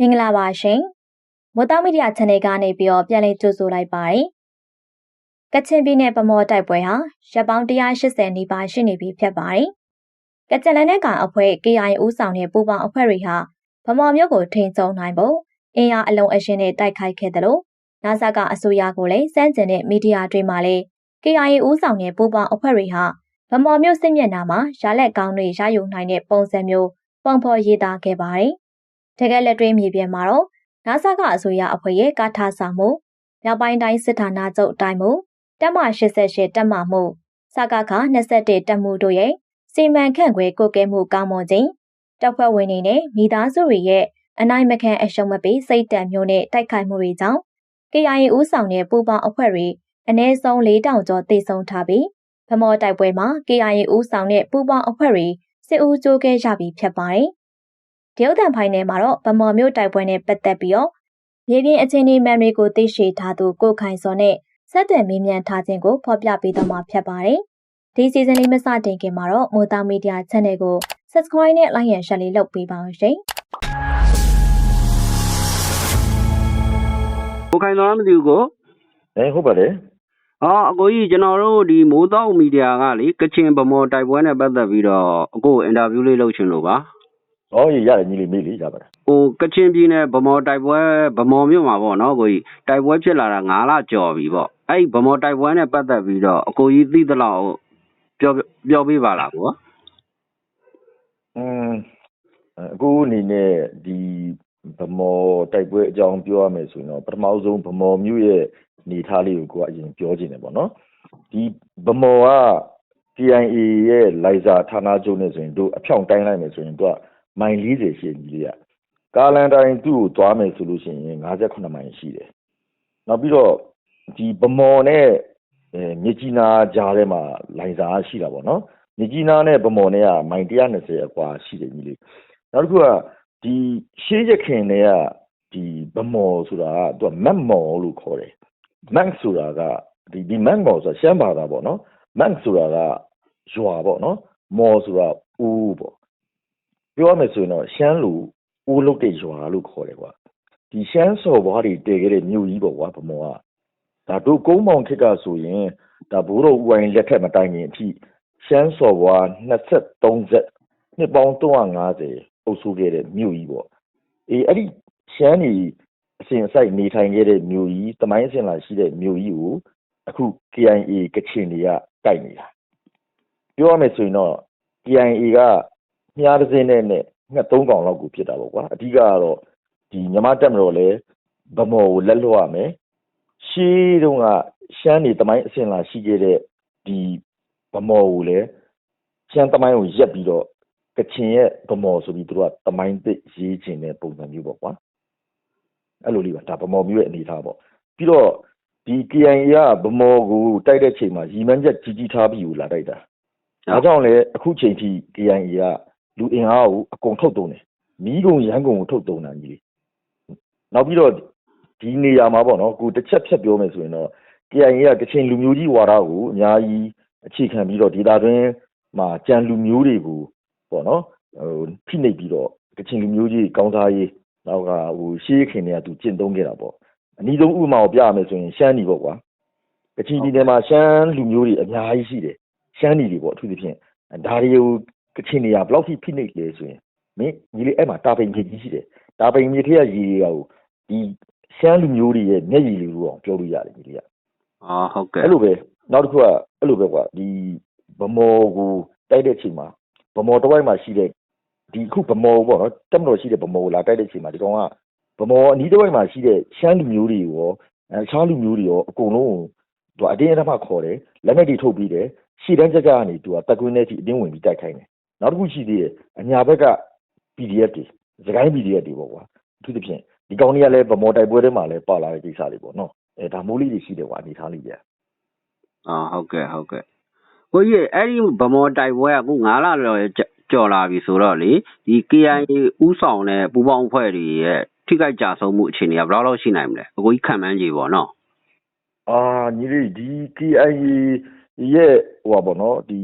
မင်္ဂလာပါရှင်မိုးတောင်မီဒီယာ channel ကနေပြီးတော့ပြန်လည်ကြိုဆိုလိုက်ပါတယ်ကချင်ပြည်နယ်ဗမော်တိုက်ပွဲဟာရပ်ပေါင်း180နီးပါးရှိနေပြီဖြစ်ပါတယ်ကချင်လက်နက်ကောင်အဖွဲ့ KI ဦးဆောင်တဲ့ပူးပေါင်းအဖွဲ့တွေဟာဗမော်မြို့ကိုထိန်းချုပ်နိုင်ဖို့အင်အားအလုံးအရှင်းနဲ့တိုက်ခိုက်ခဲ့တယ်လို့နာဆာကအစိုးရကိုလည်းစန့်ကျင်တဲ့မီဒီယာတွေမှာလည်း KI ဦးဆောင်တဲ့ပူးပေါင်းအဖွဲ့တွေဟာဗမော်မြို့စစ်မျက်နှာမှာရလက်ကောင်းတွေရယူနိုင်တဲ့ပုံစံမျိုးပုံဖော်ရေးသားခဲ့ပါတယ် တကယ်လက်တွေ့မြေပြင်မှာတော့နာဆာကအစိုးရအဖွဲ့ရဲ့ကာထာဆောင်မှုမြောက်ပိုင်းတိုင်းစစ်ဌာနချုပ်အတိုင်းမှုတက်မ88တက်မမှုစကခ21တက်မှုတို့ရဲ့စီမံခန့်ခွဲကိုကဲမှုကောင်းမွန်ခြင်းတပ်ဖွဲ့ဝင်တွေနဲ့မိသားစုတွေရဲ့အနိုင်မခံအရှုံးမပေးစိတ်တံမျိုးနဲ့တိုက်ခိုက်မှုတွေကြောင့် KIA ဦးဆောင်တဲ့ပူပေါင်းအဖွဲ့တွေအ ਨੇ ဆုံး၄တောင်ကျော်တိတ်ဆုံးထားပြီးဗမော်တိုက်ပွဲမှာ KIA ဦးဆောင်တဲ့ပူပေါင်းအဖွဲ့တွေစစ်ဦးကြိုးခဲ့ရပြီဖြစ်ပါတယ်။ တရုတ်တန်ဖိုင်နယ်မှာတော့ဗမော်မြို့တိုက်ပွဲနဲ့ပတ်သက်ပြီးတော့မြေပြင်အခြေအနေမှန်တွေကိုသိရှိထားသူကိုခိုင်စောနဲ့ဆက်သွယ်မေးမြန်းထားခြင်းကိုဖော်ပြပေးသွားမှာဖြစ်ပါတယ်။ဒီစီဇန်လေးမစတင်ခင်မှာတော့မိုးသားမီဒီယာ channel ကို subscribe နဲ့ like ရန် share လေးလုပ်ပေးပါအောင်ရှင်။ကိုခိုင်တော်မသိဘူးကိုအဲဟုတ်ပါတယ်ဟောအကိုကြီးကျွန်တော်တို့ဒီမိုးတောက်မီဒီယာကလေကချင်ဗမော်တိုက်ပွဲနဲ့ပတ်သက်ပြီးတော့အကိုအင်တာဗျူးလေးလုပ်ချင်လို့ပါ။ ဟောရရတယ်ညီလေးမေးလေးရပါတယ်ဟိုကချင်ပြည်နယ်ဗမော်တိုက်ပွဲဗမော်မြို့မှာပေါ့နော်ကိုကြီးတိုက်ပွဲဖြစ်လာတာ9လကျော်ပြီပေါ့အဲ့ဒီဗမော်တိုက်ပွဲနဲ့ပတ်သက်ပြီးတော့အကိုကြီးသိသလောက်ပြောပြောပြပါလားကို။အင်းအခုအနေနဲ့ဒီဗမော်တိုက်ပွဲအကြောင်းပြောရမယ်ဆိုရင်တော့ပထမဆုံးဗမော်မြို့ရဲ့နေထားလေးကိုကိုကအရင်ပြောချင်တယ်ပေါ့နော်။ဒီဗမော်က KIA ရဲ့လိုက်စာဌာနချုပ်နဲ့ဆိုရင်တို့အဖြောင့်တိုင်းလိုက်မယ်ဆိုရင်တို့က မိုင်40ရှိညီလေးကကားလန်တိုင်းသူ့ကိုသွားမယ်ဆိုလို့ရှိရင်58မိုင်ရှိတယ်။နောက်ပြီးတော့ဒီဗမော်နဲ့အဲမြကြီးနားကြားထဲမှာလိုင်စာရှိတာပေါ့နော်မြကြီးနားနဲ့ဗမော်နဲ့ကမိုင်120အကွာရှိတယ်ကြီးလေးနောက်တစ်ခုကဒီရှေးရခင်တွေကဒီဗမော်ဆိုတာကသူကမက်မော်လို့ခေါ်တယ်မက်ဆိုတာကဒီဒီမက်မော်ဆိုတာရှမ်းဘာသာပေါ့နော်မက်ဆိုတာကရွာပေါ့နော်မော်ဆိုတာဦးပေါ့ ပြောရမယ်ဆိုရင်တော့ရှမ်းလူဦးလုတ်တဲ့ရွာလို့ခေါ်တယ်ကွာဒီရှမ်းစော်ဘွားတွေတည်ခဲ့တဲ့မြို့ကြီးပေါ့ကွာဗမော်ကဒါတို့ကုန်းမောင်ခစ်ကဆိုရင်ဒါဘိုးတော်ဦးဝိုင်းလက်ထက်မတိုင်ခင်အထိရှမ်းစော်ဘွား23ဆက်နှစ်ပေါင်း350အုပ်စိုးခဲ့တဲ့မြို့ကြီးပေါ့အေးအဲ့ဒီရှမ်းကြီးအစဉ်အစိုက်နေထိုင်ခဲ့တဲ့မြို့ကြီးတမိုင်းအစဉ်လာရှိတဲ့မြို့ကြီးကိုအခု KIA ကချင်တွေကတိုက်နေတာပြောရမယ်ဆိုရင်တော့ KIA က မြားတစ်စင်းနဲ့နဲ့ငှက်၃កောင်လောက်ကိုဖြစ်တာပေါ့ကွာအဓိကကတော့ဒီမြမတက်မတော်လဲဗမော်ကိုလက်လွှတ်ရမယ်ရှေးတုန်းကရှမ်းနေတမိုင်းအစဉ်လာရှိခဲ့တဲ့ဒီဗမော်ကိုလည်းရှမ်းတမိုင်းကိုရက်ပြီးတော့ကချင်ရဲ့ဗမော်ဆိုပြီးသူတို့ကတမိုင်းသစ်ရေးချင်တဲ့ပုံစံမျိုးပေါ့ကွာအဲ့လိုလေးပါဒါဗမော်မျိုးရဲ့အနေထားပေါ့ပြီးတော့ဒီ KIA ကဗမော်ကိုတိုက်တဲ့ချိန်မှာရီမန်းချက်ကြီးကြီးထားပြီးကိုလာတိုက်တာဒါကြောင့်လည်းအခုချိန်ထိ KIA က လူအင်အားကိုအကုန်ထုတ်တုံးတယ်မီးကုံရန်ကုန်ကိုထုတ်တုံးတာကြီးလေနောက်ပြီးတော့ဒီနေရာမှာပေါ့နော်ကိုတစ်ချက်ဖြတ်ပြောမယ်ဆိုရင်တော့ KIA ကကချင်လူမျိုးကြီးဝါဒကိုအများကြီးအခြေခံပြီးတော့ဒေတာတွင်းမှာကြံလူမျိုးတွေကိုပေါ့နော်ဟိုဖိနှိပ်ပြီးတော့ကချင်လူမျိုးကြီးကောင်းစားရေးနောက်ကဟိုရှေးခင်တွေကသူကျင့်သုံးခဲ့တာပေါ့အနည်းဆုံးဥပမာကိုပြရမယ်ဆိုရင်ရှမ်းပြည်ပေါ့ကွာကချင်ပြည်နယ်မှာရှမ်းလူမျိုးတွေအများကြီးရှိတယ်ရှမ်းပြည်တွေပေါ့အထူးသဖြင့်ဒါတွေကို ကချင်တွေကဘယ်လောက်ထိဖိနှိပ်လဲဆိုရင်မင်းညီလေးအဲ့မှာတာပိန်မြေကြီးရှိတယ်တာပိန်မြေထက်ရေတွေကဟိုဒီရှမ်းလူမျိုးတွေရဲ့မျက်ရည်လေးလို့အောင်ပြောလို့ရတယ်ညီလေးကအာဟုတ်ကဲ့အဲ့လိုပဲနောက်တစ်ခုကအဲ့လိုပဲကွာဒီဗမော်ကိုတိုက်တဲ့အချိန်မှာဗမော်တစ်ဝိုက်မှာရှိတဲ့ဒီခုဗမော်ပေါ့နော်တက်မတော်ရှိတဲ့ဗမော်ကိုလာတိုက်တဲ့အချိန်မှာဒီကောင်ကဗမော်အနီးတစ်ဝိုက်မှာရှိတဲ့ရှမ်းလူမျိုးတွေရောအဲရှမ်းလူမျိုးတွေရောအကုန်လုံးသူကအတင်းအဓမ္မခေါ်တယ်လက်နက်တွေထုတ်ပြီးတယ်ရှေ့တန်းကြကြကနေသူကတက်ကွင်းထဲထိအတင်းဝင်ပြီးတိုက်ခိုင်းတယ် နောက်တစ်ခုရှိသေးတယ်အညာဘက်က PDF တွေစကိုင်း PDF တွေပေါ့ကွာအထူးသဖြင့်ဒီကောင်တွေကလည်းဗမော်တိုက်ပွဲထဲမှာလည်းပါလာတဲ့ကိစ္စတွေပေါ့နော်အဲဒါမိုးလေးတွေရှိတယ်ကွာအနေထားလေးတွေအာဟုတ်ကဲ့ဟုတ်ကဲ့ကိုကြီးအဲ့ဒီဗမော်တိုက်ပွဲကအခု9လလောကြော်လာပြီဆိုတော့လေဒီ KIA ဥဆောင်တဲ့ပူပေါင်းအဖွဲ့တွေရဲ့ထိခိုက်ကြဆုံးမှုအခြေအနေကဘယ်လောက်လောက်ရှိနိုင်မလဲအကိုကြီးခံမှန်းကြည့်ပေါ့နော်အာညီလေးဒီ KIA ရဲ့ဟိုပါပေါ့နော်ဒီ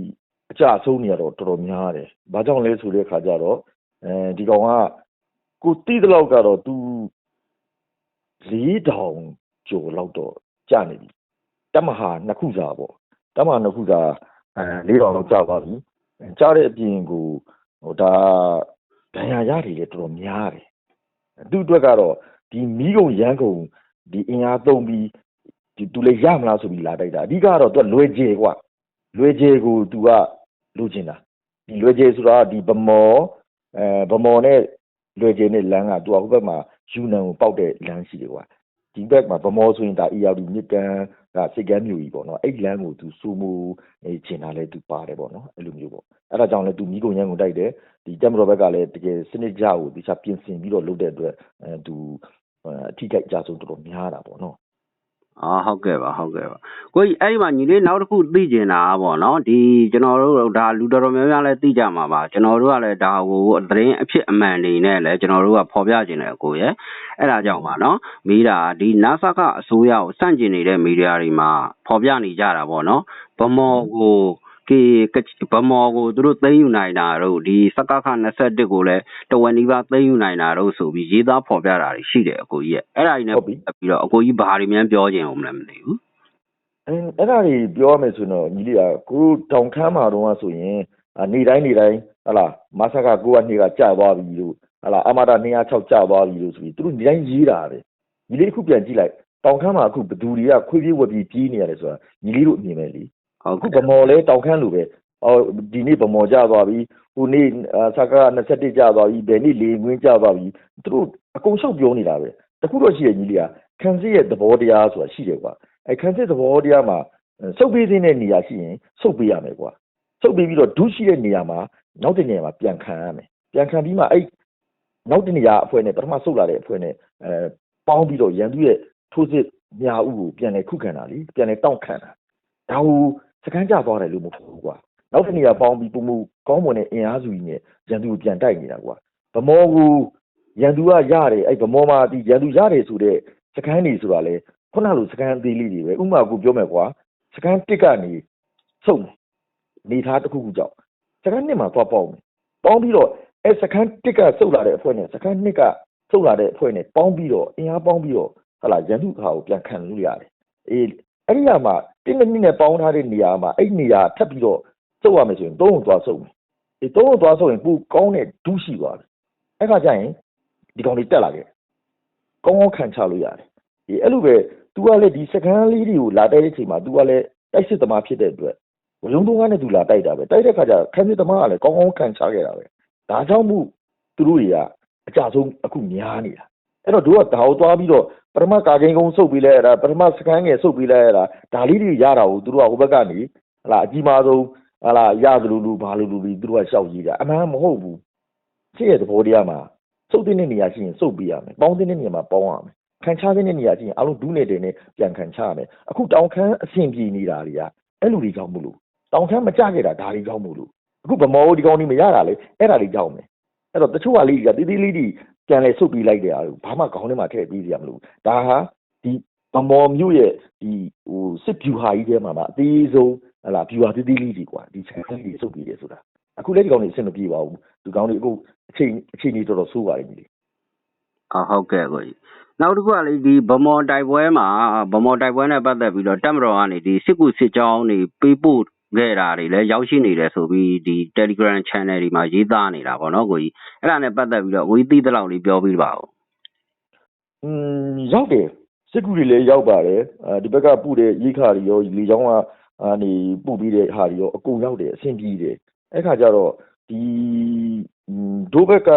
အကြအဆုံးတွေကတော့တော်တော်များတယ်။ဘာကြောင့်လဲဆိုတဲ့အခါကျတော့အဲဒီကောင်ကကိုတိတဲ့လောက်ကတော့ तू 4000ကျော်လောက်တော့ကြာနေပြီတမဟာနှစ်ခုစာပေါ့တမဟာနှစ်ခုစာအဲ4000လောက်ကြာပါပြီကြားတဲ့အပြင်ကိုဟိုဒါဒဏ်ရာရတယ်လေတော်တော်များတယ်သူ့အတွက်ကတော့ဒီမီးကုံရမ်းကုံဒီအင်အားသုံးပြီးဒီသူလည်းရမလားဆိုပြီးလာတိုက်တာအဓိကတော့သူကလွယ်ကျေကွာလွယ်ကျေကိုသူက လိုချင်တာဒီလွယ်ကျေဆိုတာဒီဗမောအဲဗမောနဲ့လွယ်ကျေနဲ့လမ်းကသူကဟိုဘက်မှာယူနန်ကိုပောက်တဲ့လမ်းရှိတယ်ကွာဒီဘက်မှာဗမောဆိုရင်ဒါ ERD မြစ်တန်းကစိတ်ကမ်းမျိုးကြီးပေါ့နော်အဲ့လမ်းကိုသူစူးမှုချင်တာလဲသူပါတယ်ပေါ့နော်အဲ့လိုမျိုးပေါ့အဲ့ဒါကြောင့်လဲသူမိကုန်ရန်ကိုတိုက်တယ်ဒီတက်မတော်ဘက်ကလည်းတကယ်စနစ်ကြကိုတခြားပြင်ဆင်ပြီးတော့လုပ်တဲ့အတွက်အဲသူအထိကြိုက်ကြဆုံးတော်တော်များတာပေါ့နော် အာဟုတ်ကဲ့ပါဟုတ်ကဲ့ပါကိုကြီးအဲ့ဒီမှာညီလေးနောက်တစ်ခုသိကျင်တာကပေါ့နော်ဒီကျွန်တော်တို့ဒါလူတော်တော်များများလည်းသိကြမှာပါကျွန်တော်တို့ကလည်းဒါကိုသတင်းအဖြစ်အမှန်နေနဲ့လည်းကျွန်တော်တို့ကဖော်ပြခြင်းတယ်ကိုရဲ့အဲ့ဒါကြောင့်ပါနော်မိတာဒီ NASA ကအစိုးရကိုစန့်ကျင်နေတဲ့မီဒီယာတွေမှာဖော်ပြနေကြတာပေါ့နော်ဗမော်ကို ကေဗမော်ကိုသူတို့သိမ်းယူနိုင်တာတို့ဒီစကခ21ကိုလည်းတဝက်နီးပါးသိမ်းယူနိုင်တာတို့ဆိုပြီးရေးသားဖော်ပြတာတွေရှိတယ်အကိုကြီးရဲ့အဲ့ဒါကြီးနဲ့ပတ်သက်ပြီးတော့အကိုကြီးဘာတွေများပြောခြင်းအောင်မလဲမသိဘူးအဲအဲ့ဒါတွေပြောရမယ်ဆိုတော့ညီလေးကကိုတောင်ခမ်းမှာတော့ဆိုရင်နေတိုင်းနေတိုင်းဟလာမဆက်ကကိုကနေကကြာသွားပြီလို့ဟလာအမတာ206ကြာသွားပြီလို့ဆိုပြီးသူတို့နေတိုင်းရေးတာပဲညီလေးအခုပြန်ကြည့်လိုက်တောင်ခမ်းမှာအခုဘသူတွေကခွေးပြေးဝက်ပြေးပြေးနေရတယ်ဆိုတာညီလေးတို့အမြင်ပဲလေဟုတ် အခုကဲ့ဗမော်လဲတောင်ခမ်းလိုပဲအော်ဒီနေ့ဗမော်ကြသွားပြီဟိုနေ့ဆက်က21ကြသွားပြီဘယ်နေ့လေငွင်းကြသွားပြီသူတို့အကုန်လျှောက်ပြောနေတာပဲတခုတော့ရှိရညီလေးကခန်းစစ်ရဲ့သဘောတရားဆိုတာရှိတယ်ကွာအဲခန်းစစ်သဘောတရားမှာစုပ်ပေးတဲ့နေရာရှိရင်စုပ်ပေးရမယ်ကွာစုပ်ပေးပြီးတော့ဒုရှိတဲ့နေရာမှာနောက်တဲ့နေရာမှာပြန်ခံရမယ်ပြန်ခံပြီးမှအဲ့နောက်တဲ့နေရာအဖွဲ့နဲ့ပထမစုပ်လာတဲ့အဖွဲ့နဲ့အဲပေါင်းပြီးတော့ရန်သူရဲ့ထိုးစစ်ညာဥကိုပြန်လဲခုခံတာလीပြန်လဲတောင့်ခံတာဒါဟို စကန်းကြသွားတယ်လို့မဟုတ်ဘူးကွာနောက်တစ်နေရာပေါင်းပြီးပုံမှုကောင်းမွန်တဲ့အင်အားစုကြီးနဲ့ရန်သူကိုပြန်တိုက်နေတာကွာဗမောကိုရန်သူကရတယ်အဲ့ဗမောမှာဒီရန်သူရတယ်ဆိုတဲ့စကန်းနေဆိုတာလဲခုနလိုစကန်းအသေးလေးတွေပဲဥမာကိုပြောမယ်ကွာစကန်းတစ်ကနေစုံနေသားတစ်ခုခုကြောင့်စကန်းနှစ်မှာသွားပေါင်းမယ်ပေါင်းပြီးတော့အဲ့စကန်းတစ်ကစုပ်လာတဲ့အဖွဲ့နဲ့စကန်းနှစ်ကစုပ်လာတဲ့အဖွဲ့နဲ့ပေါင်းပြီးတော့အင်အားပေါင်းပြီးတော့ဟလာရန်သူခါကိုပြန်ခံလို့ရတယ်အေးအဲ့ဒီကမှ တင်းတစ်နှစ်နဲ့ပေါင်းထားတဲ့နေရာမှာအဲ့နေရာထပ်ပြီးတော့စုပ်ရမယ်ဆိုရင်သုံးုံသွားစုပ်မယ်ဒီသုံးုံသွားစုပ်ရင်ပိုကောင်းတဲ့ဒူးရှိသွားတယ်အဲ့ခါကျရင်ဒီကောင်တွေတက်လာခဲ့ကောင်းကောင်းခံချလို့ရတယ်ဒီအဲ့လိုပဲ तू ကလည်းဒီစကန်းလေးတွေကိုလာတိုက်တဲ့အချိန်မှာ तू ကလည်းတိုက်စစ်သမားဖြစ်တဲ့အတွက်ဝလုံးသုံးကားနဲ့ तू လာတိုက်တာပဲတိုက်တဲ့ခါကျခန်းစစ်သမားကလည်းကောင်းကောင်းခံချခဲ့တာပဲဒါကြောင့်မို့သူတို့တွေကအကြဆုံးအခုများနေတာ အဲ့တော့တို့ကဒါကိုသွားပြီးတော့ပထမကာကင်းကုန်းစုပ်ပြီးလဲရတာပထမစကန်းငယ်စုပ်ပြီးလဲရတာဒါလေးတွေရတာကိုသူတို့ကဟိုဘက်ကနေဟလာအကြီးမားဆုံးဟလာရသလိုလိုဘာလိုလိုပြီးသူတို့ကရှောက်ကြီးတာအမှန်မဟုတ်ဘူးဖြစ်ရဲ့သဘောတရားမှာစုပ်တဲ့နေရာရှိရင်စုပ်ပေးရမယ်ပေါင်းတဲ့နေရာမှာပေါင်းရမယ်ခံချတဲ့နေရာချင်းအလုံးဒူးနေတယ်နဲ့ပြန်ခံချရမယ်အခုတောင်ခမ်းအဆင်ပြေနေတာတွေကအဲ့လိုတွေကြောင့်မလို့တောင်ခမ်းမကြခဲ့တာဒါတွေကြောင့်မလို့အခုဗမောဒီကောင်ဒီမရတာလေအဲ့ဒါတွေကြောင့်ပဲအဲ့တော့တချို့ဟာလေးတွေကတီးတီးလေးတွေ ပြန်လဲဆုတ်ပြီးလိုက်တဲ့အားဘာမှခေါင်းထဲမှာထည့်ပြီးစရာမလိုဒါဟာဒီဗမောမြို့ရဲ့ဒီဟိုစစ်ဗျူဟာကြီးထဲမှာပါအသေးဆုံးဟလာဗျူဟာတီးတီးလေးတွေကွာဒီခြံလေးတွေဆုတ်ပြီးတယ်ဆိုတာအခုလည်းဒီကောင်တွေအဆင်မပြေပါဘူးဒီကောင်တွေအခုအချိန်အချိန်ကြီးတော်တော်ဆိုးပါတယ်ညီလေးအာဟုတ်ကဲ့ကိုကြီးနောက်တစ်ခုကလေဒီဗမော်တိုက်ပွဲမှာဗမော်တိုက်ပွဲနဲ့ပတ်သက်ပြီးတော့တက်မတော်ကနေဒီစစ်ကူစစ်ကြောင်းတွေပေးပို့ ခဲ့တာတွေလည်းရောက်ရှိနေတယ်ဆိုပြီးဒီ Telegram channel တွေမှာရေးသားနေတာပေါ့နော်ကိုကြီးအဲ့ဒါနဲ့ပတ်သက်ပြီးတော့ကိုကြီးသိတဲ့လောက်လေးပြောပြပါဦးอืมရောက်တယ်စစ်ကူတွေလည်းရောက်ပါတယ်အဲဒီဘက်ကပူတဲ့ရိခါတွေရောလေချောင်းကအာနေပူပြီးတဲ့ဟာတွေရောအကုန်ရောက်တယ်အဆင်ပြေတယ်အဲ့ခါကျတော့ဒီဒိုးဘက်က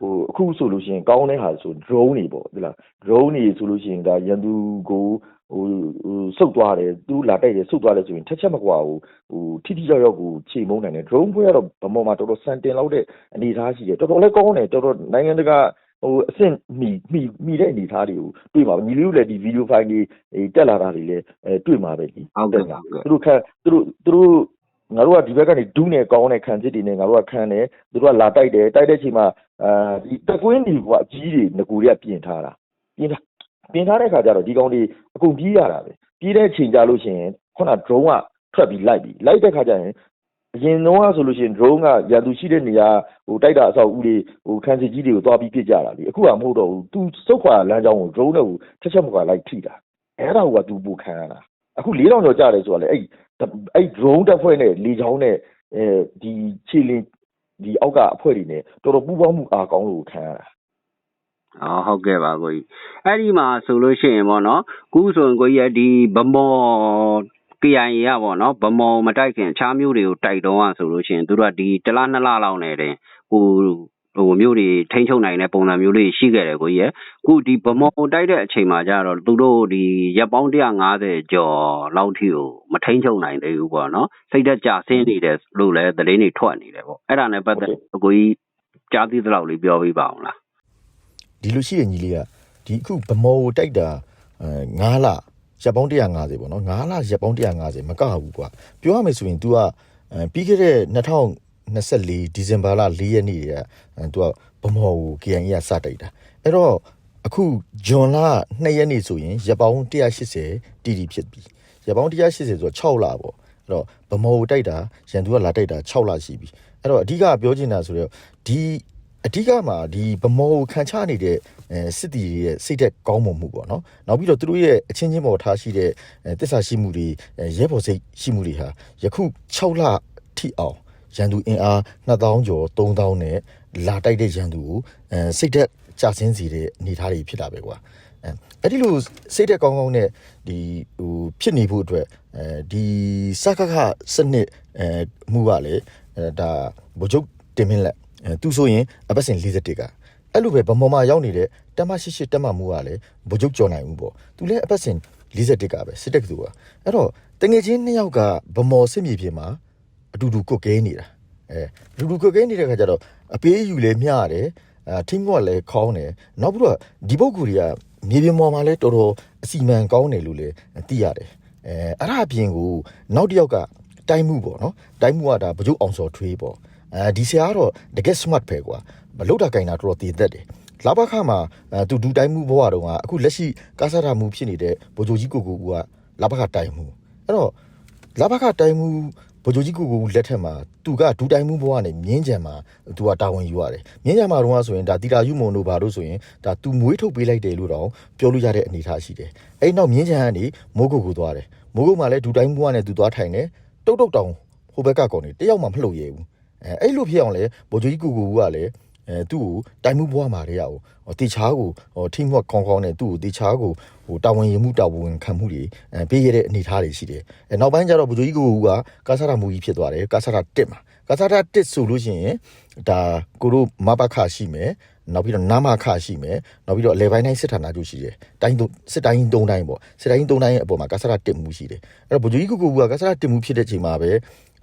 ဟိုအခုဆိုလို့ရှိရင်ကောင်းတဲ့ဟာဆို drone တွေပေါ့ဒီလား drone တွေဆိုလို့ရှိရင်ဒါရန်သူကိုဟိုဟိုစုတ်သွားတယ်သူလာတိုက်တယ်စုတ်သွားတယ်ဆိုရင်ထက်ချက်မကွာဟိုဟိုထိထိရောက်ရောက်ကိုခြေမုံနိုင်တယ် drone ဖွဲ့ကတော့ဗမော်မှာတော်တော်စံတင်လောက်တဲ့အနေအထားရှိတယ်တော်တော်လည်းကောင်းတယ်တော်တော်နိုင်ငံတကာဟိုအဆင့်မီမီမီတဲ့အနေအထားတွေကိုတွေ့ပါညီလေးတို့လည်းဒီဗီဒီယိုဖိုင်တွေတက်လာတာတွေလည်းအဲတွေ့မှာပဲဒီဟုတ်ကဲ့ဟုတ်ကဲ့သူတို့ခံသူတို့သူတို့ ငါတို့ကဒီဘက်ကနေဒူးနဲ့ကောင်းတဲ့ခံစစ်တွေနဲ့ငါတို့ကခံတယ်သူတို့ကလာတိုက်တယ်တိုက်တဲ့အချိန်မှာအာဒီတက်ကွင်းတွေကအကြီးတွေငကူတွေကပြင်ထားတာပြင်ထားပြင်ထားတဲ့ခါကျတော့ဒီကောင်တွေအကုန်ပြေးရတာပဲပြေးတဲ့အချိန်ကြလို့ရှိရင်ခုန drone ကထွက်ပြီးလိုက်ပြီးလိုက်တဲ့ခါကျရင်အရင်တော့ဆိုလို့ရှိရင် drone ကရန်သူရှိတဲ့နေရာဟိုတိုက်တာအဆောက်အဦတွေဟိုခန်းစစ်ကြီးတွေကိုသွားပြီးပြစ်ကြတာလေအခုကမဟုတ်တော့ဘူး तू စုတ်ခွာလမ်းကြောင်းကို drone နဲ့ကိုချက်ချက်မကွာလိုက်ထိတာအဲ့ဒါက तू ပူခံရတာအခု၄000ကျော်ကြတယ်ဆိုတာလေအဲ့ အဲ့ drone တက်ဖွဲ့နဲ့လေချောင်းနဲ့အဲဒီခြေလင်းဒီအောက်ကအဖွဲ့တွေနဲ့တော်တော်ပူပေါင်းမှုအားကောင်းလို့ခံရတာအော်ဟုတ်ကဲ့ပါကိုကြီးအဲ့ဒီမှာဆိုလို့ရှိရင်ပေါ့နော်ခုဆိုရင်ကိုကြီးရဲ့ဒီဗမော KIA ရပေါ့နော်ဗမောမတိုက်ခင်အခြားမျိုးတွေကိုတိုက်တော့อ่ะဆိုလို့ရှိရင်သူတို့ကဒီတစ်လနှစ်လလောက်နေတယ်ဟို ဟိုမျိုးတွေထိန်းချုပ်နိုင်တဲ့ပုံစံမျိုးလေးရှိခဲ့တယ်ကိုကြီးရဲ့ခုဒီဗမောတိုက်တဲ့အချိန်မှာကျတော့သူတို့ဒီရပ်ပေါင်း150ကျော်လောက်ထိကိုမထိန်းချုပ်နိုင်သေးဘူးပေါ့နော်စိတ်သက်ကြဆင်းနေတယ်လို့လည်းသတင်းတွေထွက်နေတယ်ပေါ့အဲ့ဒါနဲ့ပတ်သက်ကိုကြီးကြားသိသလောက်လေးပြောပြပါအောင်လားဒီလိုရှိတဲ့ညီလေးကဒီအခုဗမောကိုတိုက်တာအဲ9လရက်ပေါင်း150ပေါ့နော်9လရက်ပေါင်း150မကဘူးကွာပြောရမယ်ဆိုရင် तू ကအဲပြီးခဲ့တဲ့ 2024ဒီဇင်ဘာလ4ရက်နေ့ကအဲ तू ကဗမောကို KNY ကစတိုက်တာအဲ့တော့အခုဂျွန်လ2ရက်နေ့ဆိုရင်ရက်ပေါင်း180တီတီဖြစ်ပြီရက်ပေါင်း180ဆိုတော့6လပေါ့အဲ့တော့ဗမောကိုတိုက်တာရန်သူကလာတိုက်တာ6လရှိပြီအဲ့တော့အဓိကပြောချင်တာဆိုတော့ဒီအဓိကမှာဒီဗမောကိုခံချနေတဲ့အဲစစ်တီတွေရဲ့စိတ်သက်ကောင်းမွန်မှုပေါ့နော်နောက်ပြီးတော့သူတို့ရဲ့အချင်းချင်းပေါ်ထားရှိတဲ့အဲတစ္ဆာရှိမှုတွေအဲရဲဘော်စိတ်ရှိမှုတွေဟာယခု6လထိအောင် ရန်သူအင်အား2000ကျော်3000နဲ့လာတိုက်တဲ့ရန်သူကိုအဲစိတ်သက်ကြဆင်းစေတဲ့အနေအထားတွေဖြစ်တာပဲကွာအဲအဲ့ဒီလိုစိတ်သက်ကောင်းကောင်းနဲ့ဒီဟိုဖြစ်နေဖို့အတွက်အဲဒီစကခစနစ်အဲမှုကလေအဲဒါဗိုလ်ချုပ်တင်မင်းလက်အဲသူဆိုရင်အပတ်စဉ်41ကအဲ့လိုပဲဗမော်မာရောက်နေတဲ့တက်မရှိတက်မမှုကလည်းဗိုလ်ချုပ်ကျော်နိုင်ဦးပေါ့သူလည်းအပတ်စဉ်41ကပဲစစ်တပ်ကသူကအဲ့တော့တငယ်ချင်းနှစ်ယောက်ကဗမော်စစ်မြေပြင်မှာ အတူတူကုတ်ကဲနေတာအဲအတူတူကုတ်ကဲနေတဲ့ခါကျတော့အပေးယူလဲမျှရတယ်အာထင်းကလည်းခေါင်းတယ်နောက်ပြီးတော့ဒီပုဂ္ဂိုလ်တွေကမြေပြင်ပေါ်မှာလဲတော်တော်အစီမံကောင်းတယ်လို့လည်းသိရတယ်အဲအဲ့ဒါအပြင်ကိုနောက်တစ်ယောက်ကတိုင်းမှုပေါ့နော်တိုင်းမှုကဒါဗကြုတ်အောင်စော်ထွေးပေါ့အဲဒီဆရာကတော့တကယ် smart ပဲကွာမလုတာကင်တာတော်တော်တည်သက်တယ်လာဘခမှာအဲသူဒူတိုင်းမှုဘဝတုန်းကအခုလက်ရှိကားစားတာမှုဖြစ်နေတဲ့ဗိုလ်ချုပ်ကြီးကိုကိုကလာဘခတိုင်းမှုအဲ့တော့လာဘခတိုင်းမှု ဗိုလ်ချုပ်ကြီးကိုကိုလက်ထက်မှာသူကဒူတိုင်းမှုဘဝနဲ့မြင်းကြံမှာသူကတာဝန်ယူရတယ်မြင်းကြံမှာတော့ဆိုရင်ဒါတီတာယူမုံတို့ဘာလို့ဆိုရင်ဒါသူမွေးထုတ်ပေးလိုက်တယ်လို့တော့ပြောလို့ရတဲ့အနေအထားရှိတယ်အဲ့နောက်မြင်းကြံကနေမိုးကုတ်ကိုသွားတယ်မိုးကုတ်မှာလည်းဒူတိုင်းမှုဘဝနဲ့သူသွားထိုင်တယ်တုတ်တုတ်တောင်ဟိုဘက်ကကောင်နေတယောက်မှမလှုပ်ရဲဘူးအဲအဲ့လိုဖြစ်အောင်လဲဗိုလ်ချုပ်ကြီးကိုကိုကလည်း အဲသူ့ကိုတိုင်မှုဘွားမှာတည်းရအောင်ဟိုတေချားကိုဟိုထိမွက်ခေါင်းခေါင်းနဲ့သူ့ကိုတေချားကိုဟိုတာဝန်ယူမှုတာဝန်ခံမှုတွေအဲပေးရတဲ့အနေအထားတွေရှိတယ်အဲနောက်ပိုင်းကျတော့ဗိုလ်ချုပ်ကြီးကိုကကာဆာရာမူကြီးဖြစ်သွားတယ်ကာဆာရာတစ်မှာကာဆာရာတစ်ဆိုလို့ရှိရင်ဒါကိုတို့မဘခရှိမယ်နောက်ပြီးတော့နာမခရှိမယ်နောက်ပြီးတော့လေပိုင်းတိုင်းစစ်ဌာနချုပ်ရှိတယ်တိုင်းစစ်တိုင်း၃တိုင်းပေါ့စစ်တိုင်း၃တိုင်းရဲ့အပေါ်မှာကာဆာရာတစ်မှုရှိတယ်အဲ့တော့ဗိုလ်ချုပ်ကြီးကိုကိုကကာဆာရာတစ်မှုဖြစ်တဲ့ချိန်မှာပဲ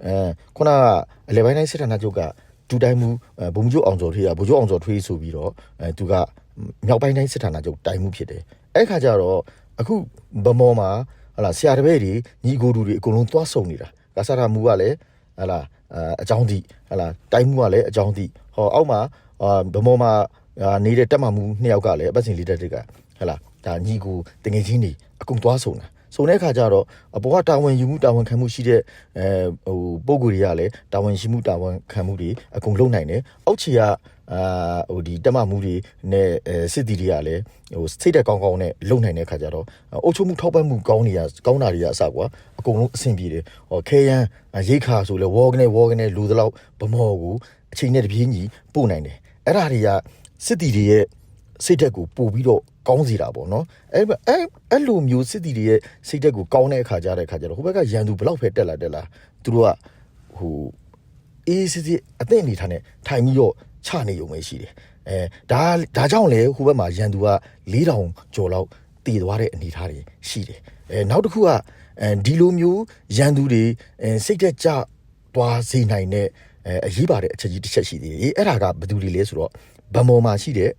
အဲခုနကအလေပိုင်းတိုင်းစစ်ဌာနချုပ်က ဒူတိုင်းမှုဘုံကျိုးအောင်စော်ထွေးရဘုံကျိုးအောင်စော်ထွေးဆိုပြီးတော့အဲသူကမြောက်ပိုင်းတိုင်းစစ်ဌာနချုပ်တိုင်းမှုဖြစ်တယ်အဲ့ခါကျတော့အခုဗမောမှာဟလာဆရာတပည့်တွေညီကိုတူတွေအကုန်လုံးသွားဆုံနေတာကာဆာရာမူကလည်းဟလာအကြောင်းတိဟလာတိုင်းမှုကလည်းအကြောင်းတိဟောအောက်မှာဗမောမှာနေတဲ့တက်မှမှုနှစ်ယောက်ကလည်းအပတ်စဉ်လေးတက်တွေကဟလာဒါညီကိုတငယ်ချင်းတွေအကုန်သွားဆုံတာ ဆိုတဲ့အခါကျတော့အပေါ်ကတာဝန်ယူမှုတာဝန်ခံမှုရှိတဲ့အဲဟိုပုံကိုယ်တွေကလည်းတာဝန်ရှိမှုတာဝန်ခံမှုတွေအကုန်လုပ်နိုင်တယ်အောက်ခြေကအာဟိုဒီတက်မမှုတွေနဲ့စစ်တီတွေကလည်းဟိုစိတ်တက်ကောင်းကောင်းနဲ့လုပ်နိုင်တဲ့အခါကျတော့အုပ်ချုပ်မှုထောက်ပံ့မှုကောင်းနေရကောင်းတာတွေကအစကွာအကုန်လုံးအဆင်ပြေတယ်ဟောခဲရန်ရိတ်ခါဆိုလဲဝေါကနေဝေါကနေလူသလောက်ဗမောကိုအချိန်နဲ့တပြေးညီပို့နိုင်တယ်အဲ့ဒါတွေကစစ်တီတွေရဲ့စိတ်ဓာတ်ကိုပို့ပြီးတော့ ကောင်းစီတာပေါ့နော်အဲ့အဲ့အဲ့လိုမျိုးစစ်တီတွေရဲ့စိတ်ဓာတ်ကိုကောင်းတဲ့အခါကြတဲ့အခါကျတော့ဟိုဘက်ကရန်သူဘလောက်ဖက်တက်လာတက်လာသူတို့ကဟိုအေးစစ်စစ်အသင့်အနေထားနဲ့ထိုင်ပြီးတော့ချနေုံပဲရှိတယ်အဲဒါဒါကြောင့်လေဟိုဘက်မှာရန်သူက4000ကျော်လောက်တည်သွားတဲ့အနေထားတွေရှိတယ်အဲနောက်တစ်ခုကအဲဒီလိုမျိုးရန်သူတွေအဲစိတ်သက်ကြသွားစေနိုင်တဲ့အဲအရေးပါတဲ့အချက်ကြီးတစ်ချက်ရှိသေးတယ်အဲ့ဒါကဘယ်သူတွေလဲဆိုတော့ဗမော်မှာရှိတဲ့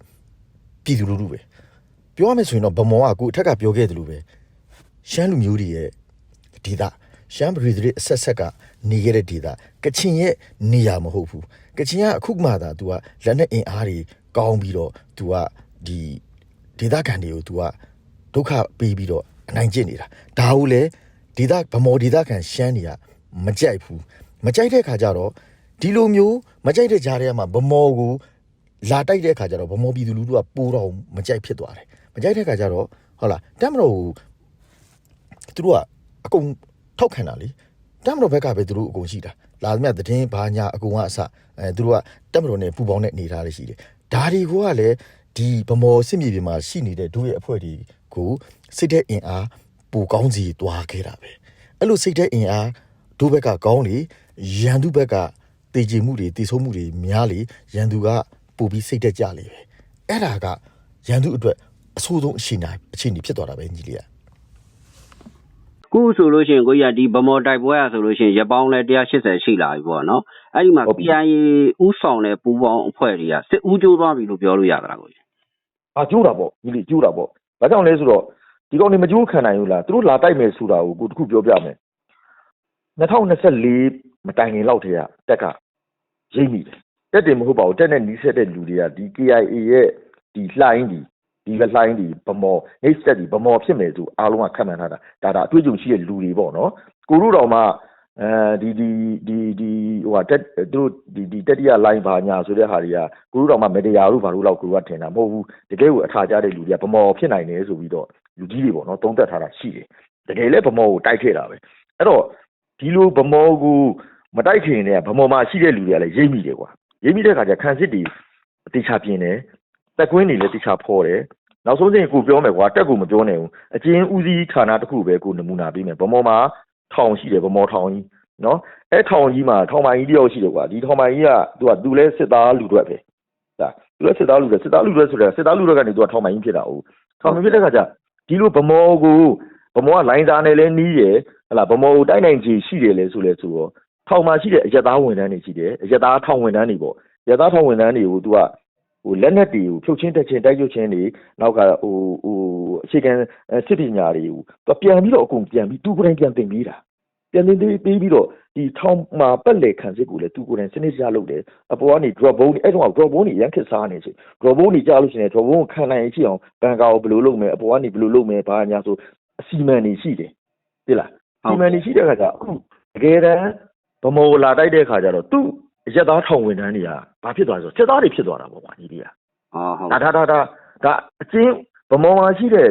ပြည်သူလူထုပဲ ပြောရမယ်ဆိုရင်တော့ဗမော်ကကိုအထက်ကပြောခဲ့သလိုပဲရှမ်းလူမျိုးတွေရဲ့ဒေသရှမ်းပြည်သူတွေအဆက်ဆက်ကနေခဲ့တဲ့ဒေသကချင်ရဲ့နေရာမဟုတ်ဘူးကချင်ကအခုမှသာ तू ကလက်နဲ့အင်အားတွေကောင်းပြီးတော့ तू ကဒီဒေသခံတွေကို तू ကဒုက္ခပေးပြီးတော့အနိုင်ကျင့်နေတာဒါဟုလေဒေသဗမော်ဒေသခံရှမ်းတွေကမကြိုက်ဘူး မကြိုက်တဲ့ခါကျတော့ဒီလိုမျိုးမကြိုက်တဲ့ကြားထဲမှာဗမော်ကိုလာတိုက်တဲ့ခါကျတော့ဗမော်ပြည်သူလူထုကပိုးတော့မကြိုက်ဖြစ်သွားတယ် မကြိုက်တဲ့ခါကျတော့ဟုတ်လားတက်မတော်ကိုသူတို့ကအကုန်ထောက်ခံတာလေတက်မတော်ဘက်ကပဲသူတို့အကုန်ရှိတာလာသမျှသတင်းဘာညာအကုန်ကအစအဲသူတို့ကတက်မတော်နဲ့ပူပေါင်းတဲ့အနေထားလေးရှိတယ်ဒါတွေကလည်းဒီဗမော်စစ်မြေပြင်မှာရှိနေတဲ့တို့ရဲ့အဖွဲ့တွေကိုစိတ်တဲ့အင်အားပူကောင်းစီတွားခဲ့တာပဲအဲ့လိုစိတ်တဲ့အင်အားတို့ဘက်ကကောင်းလေရန်သူဘက်ကတည်ကြည်မှုတွေတည်ဆိုးမှုတွေများလေရန်သူကပူပြီးစိတ်တက်ကြလေပဲအဲ့ဒါကရန်သူအတွက် အဆိုးဆုံးအခြေအနေအခြေအနေဖြစ်သွားတာပဲညီလေးကခုဆိုလို့ရှိရင်ကိုကြီးကဒီဗမော်တိုက်ပွဲရဆိုလို့ရှိရင်ရပောင်းလဲ180ရှိလာပြီပေါ့နော်အဲ့ဒီမှာဟုတ်ပြီ PIA ဥဆောင်တဲ့ပူပေါင်းအဖွဲ့တွေကစစ်ဦးကျိုးသွားပြီလို့ပြောလို့ရသလားကိုကြီးအာကျိုးတာပေါ့ဒီလေကျိုးတာပေါ့ဘာကြောင့်လဲဆိုတော့ဒီကောင်တွေမကျိုးခံနိုင်ဘူးလားသူတို့လာတိုက်မယ်ဆိုတာကိုကိုတစ်ခုပြောပြမယ်2024မတိုင်ခင်လောက်တည်းကတက်ကရိပ်မိတယ်တက်တယ်မဟုတ်ပါဘူးတက်နဲ့နီးစက်တဲ့လူတွေကဒီ KIA ရဲ့ဒီလှိုင်းဒီ ဒီကလှိုင်းဒီဗမော်နေစက်ဒီဗမော်ဖြစ်မယ်သူအားလုံးကခံမှန်းထားတာဒါဒါအတွေ့အကြုံရှိတဲ့လူတွေပေါ့နော်ကိုတို့တော်မှအဲဒီဒီဒီဒီဟိုဟာတက်သူတို့ဒီဒီတက်တိယ line ဘာညာဆိုတဲ့ဟာတွေကကိုတို့တော်မှမတရားလို့ဘာလို့လောက်ကိုတို့ကထင်တာမဟုတ်ဘူးတကယ်ကိုအထာကြတဲ့လူတွေကဗမော်ဖြစ်နိုင်တယ်ဆိုပြီးတော့လူကြီးတွေပေါ့နော်သုံးသပ်ထားတာရှိတယ်တကယ်လည်းဗမော်ကိုတိုက်ခဲ့တာပဲအဲ့တော့ဒီလိုဗမော်ကိုမတိုက်ခင်တည်းကဗမော်မှာရှိတဲ့လူတွေကလည်းရိပ်မိတယ်ကွာရိပ်မိတဲ့ခါကျခံစစ်တွေအတိချပြင်းတယ် တက်ကွင်းတွေလည်းတိချဖော်တယ်နောက်ဆုံးချင်းကိုပြောမယ်ကွာတက်ကိုမပြောနိုင်ဘူးအချင်းဦးစီးဌာနတစ်ခုပဲကိုနမူနာပေးမယ်ဗမော်မှာထောင်ရှိတယ်ဗမော်ထောင်ကြီးနော်အဲထောင်ကြီးမှာထောင်မိုင်ကြီးတယောက်ရှိတယ်ကွာဒီထောင်မိုင်ကြီးကသူကသူလဲစစ်သားလူတွေပဲဒါသူလဲစစ်သားလူတွေစစ်သားလူတွေဆိုတော့စစ်သားလူတွေကနေသူကထောင်မိုင်ကြီးဖြစ်တာဟုတ်ထောင်မိုင်ဖြစ်တဲ့ခါကျဒီလိုဗမော်ကိုဗမော်ကလိုင်းသားနဲ့လဲနီးတယ်ဟလာဗမော်ကိုတိုက်နိုင်ခြေရှိတယ်လေဆိုလဲဆိုတော့ထောင်မှာရှိတဲ့အရက်သားဝန်ထမ်းတွေရှိတယ်အရက်သားထောင်ဝန်ထမ်းတွေပေါ့အရက်သားထောင်ဝန်ထမ်းတွေကိုသူက ဟိုလက်နက်တွေကိုဖြုတ်ချင်းတက်ချင်းတိုက်ကျွတ်ချင်းတွေနောက်ကဟိုဟိုအခြေခံစစ်ပညာတွေကိုသူပြန်ပြီးတော့အကုန်ပြန်ပြီးသူကိုယ်တိုင်ပြန်တင်ပြီးတာပြန်တင်ပေးပြီးပြီးတော့ဒီထောင်မှာပက်လေခံစစ်ကိုလည်းသူကိုယ်တိုင်စနစ်ကျလုပ်တယ်အပေါ်ကနေ drop bone အဲ့တော့ drop bone ကြီးရန်ခစ်စားနေစီ drop bone ကြီးကြားလို့ရှိရင် drop bone ကိုခံနိုင်ရှိအောင်ဘန်ကာကိုဘယ်လိုလုပ်မလဲအပေါ်ကနေဘယ်လိုလုပ်မလဲဘာညာဆိုအစီမံနေရှိတယ်သိလားစီမံနေရှိတဲ့ခါကျအခုတကယ်တမ်းဗမောလာတိုက်တဲ့ခါကျတော့သူ့ ရက်သားထောင်ဝင်တန်းတွေကဘာဖြစ်သွားလဲဆိုစစ်သားတွေဖြစ်သွားတာပေါ့ကွာညီလေးကဟောဟုတ်ဒါဒါဒါဒါဒါအချင်းဗမောမှာရှိတဲ့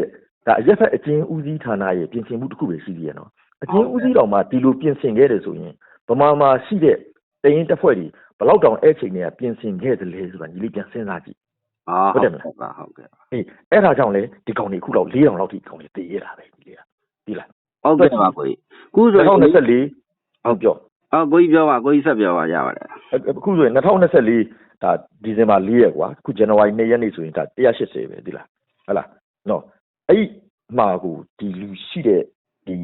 ဒါအရက်ဖက်အချင်းဦးစီးဌာနရဲ့ပြင်ဆင်မှုတစ်ခုပဲရှိသေးရနော်အချင်းဦးစီးတော်မှာဒီလိုပြင်ဆင်ခဲ့တယ်ဆိုရင်ဗမာမှာရှိတဲ့တရင်တက်ဖွဲ့တွေဘလောက်တောင်အဲ့ချိန်တွေကပြင်ဆင်ခဲ့တယ်လေဆိုတာညီလေးပြန်စဉ်းစားကြည့်ဟောဟုတ်တယ်မလားပါဟုတ်ကဲ့အေးအဲ့ဒါကြောင့်လေဒီကောင်တွေအခုလောက်၄000လောက်ထိကောင်တွေတည်ရတာပဲညီလေးကဒီလားဟုတ်ကဲ့ပါကိုကြီးခုဆိုရင်2024ဟုတ်ပြော အော်ကိုကြီးပြောပါကိုကြီးဆက်ပြောပါရပါတယ်အခုဆိုရင်2024ဒါဒီဇင်ဘာ4ရက်ကွာအခုဇန်နဝါရီ2ရက်နေ့ဆိုရင်ဒါ180ပဲဒီလားဟုတ်လားနော်အဲ့ဒီမှာကိုဒီလူရှိတဲ့ဒီ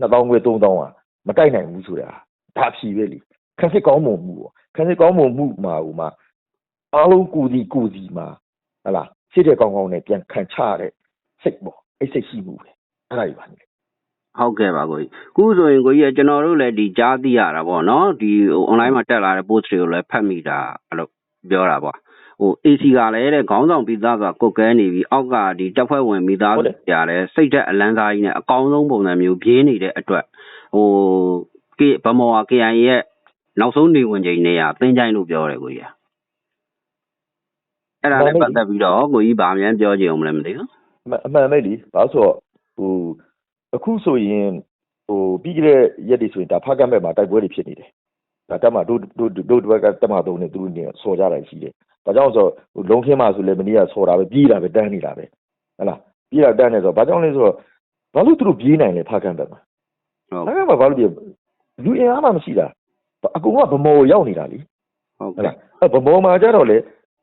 2000ခွဲ3000อ่ะမတိုက်နိုင်ဘူးဆိုတာဒါအဖြေပဲလीခန်းစစ်ကောင်းမွန်မှုပေါ့ခန်းစစ်ကောင်းမွန်မှုမှာဟိုမှာအားလုံးကိုစီကိုစီမှာဟုတ်လားစိတ်တဲ့ကောင်းကောင်းနဲ့ပြန်ခံချရတဲ့စိတ်ပေါ့အဲ့စိတ်ရှိမှုပဲအဲ့ဒါကြီးပါနေ ဟုတ်ကဲ့ပါကိုကြီးခုဆိုရင်ကိုကြီးကကျွန်တော်တို့လည်းဒီကြားသိရတာပေါ့နော်ဒီဟို online မှာတက်လာတဲ့ post တွေကိုလည်းဖတ်မိတာအဲ့လိုပြောတာပေါ့ဟို AC ကလည်းတဲ့ခေါင်းဆောင်ပြီးသားဆိုတာကုတ်ကဲနေပြီးအောက်ကဒီတပ်ဖွဲ့ဝင်မိသားစုကြတယ်စိတ်သက်အလန်းစားကြီးနဲ့အကောင်းဆုံးပုံစံမျိုးပြေးနေတဲ့အတွက်ဟိုကေဗမော်က KIA ရဲ့နောက်ဆုံးနေဝင်ချိန်နေရသင်ချိုင်းလို့ပြောတယ်ကိုကြီးကအဲ့ဒါနဲ့ပတ်သက်ပြီးတော့ကိုကြီးဗာမြန်ပြောကြည့်အောင်မလဲမသိဘူးအမှန်အမှန်ပဲလीဘာလို့ဆိုတော့ဟို အခုဆိုရင်ဟိုပြီးကြတဲ့ရက်တွေဆိုရင်ဒါဖားကမ်းဘက်မှာတိုက်ပွဲတွေဖြစ်နေတယ်ဒါတက်မှာတို့တို့တို့တို့ဘက်ကတက်မှာတုံးနေသူတို့နေဆော်ကြတာရှိတယ်ဘာကြောင့်ဆိုတော့ဟိုလုံးခင်းမှာဆိုလည်းမနေ့ကဆော်တာပဲပြေးတာပဲတန်းနေတာပဲဟလားပြေးတာတန်းနေဆိုတော့ဘာကြောင့်လဲဆိုတော့ဘာလို့သူတို့ပြေးနိုင်လဲဖားကမ်းဘက်မှာဟုတ်ဖားကမ်းမှာဘာလို့ပြေးလူအင်အားမှမရှိတာအကုန်ကဗမော်ကိုရောက်နေတာလीဟုတ်ဟုတ်ကဲ့လားအဲ့ဗမော်မှာကြတော့လေ